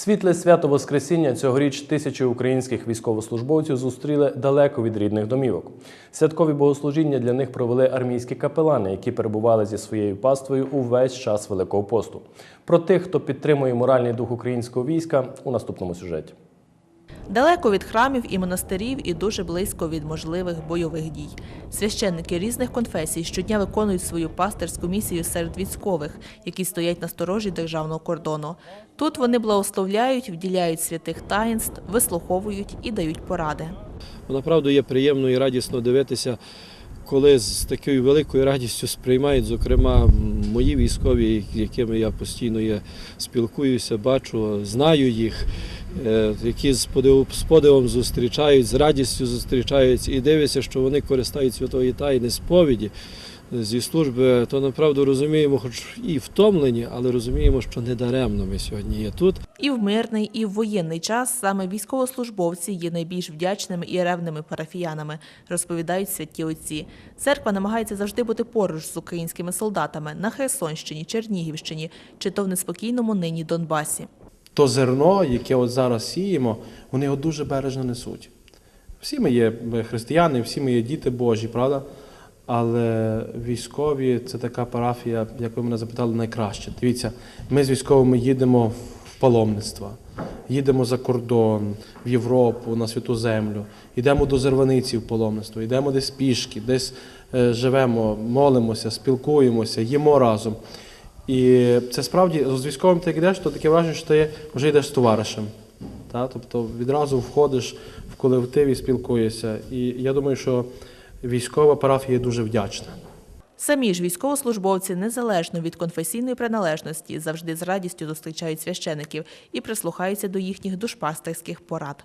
Світле свято Воскресіння цьогоріч тисячі українських військовослужбовців зустріли далеко від рідних домівок. Святкові богослужіння для них провели армійські капелани, які перебували зі своєю паствою увесь час Великого посту. Про тих, хто підтримує моральний дух українського війська, у наступному сюжеті. Далеко від храмів і монастирів і дуже близько від можливих бойових дій. Священники різних конфесій щодня виконують свою пастирську місію серед військових, які стоять на сторожі державного кордону. Тут вони благословляють, вділяють святих таїнств, вислуховують і дають поради. Направду є приємно і радісно дивитися, коли з такою великою радістю сприймають, зокрема, мої військові, з якими я постійно спілкуюся, бачу, знаю їх, які з подив- подивом зустрічають, з радістю зустрічаються і дивляться, що вони користають святої тайни сповіді. Зі служби, то направду розуміємо, хоч і втомлені, але розуміємо, що не даремно ми сьогодні є тут. І в мирний, і в воєнний час саме військовослужбовці є найбільш вдячними і ревними парафіянами, розповідають святі отці. Церква намагається завжди бути поруч з українськими солдатами на Херсонщині, Чернігівщині чи то в неспокійному нині Донбасі. То зерно, яке от зараз сіємо, вони його дуже бережно несуть. Всі ми є християни, всі ми є діти Божі, правда? Але військові це така парафія, як ви мене запитали, найкраще. Дивіться, ми з військовими їдемо в паломництва, їдемо за кордон, в Європу, на святу землю, йдемо до Зерваниці в паломництво, йдемо десь пішки, десь е, живемо, молимося, спілкуємося, їмо разом. І це справді з військовим ти йдеш, то таке враження, що ти вже йдеш з товаришем. Та? Тобто відразу входиш в колектив і спілкуєшся. І я думаю, що військова парафія дуже вдячна. Самі ж військовослужбовці, незалежно від конфесійної приналежності, завжди з радістю зустрічають священиків і прислухаються до їхніх душпастерських порад.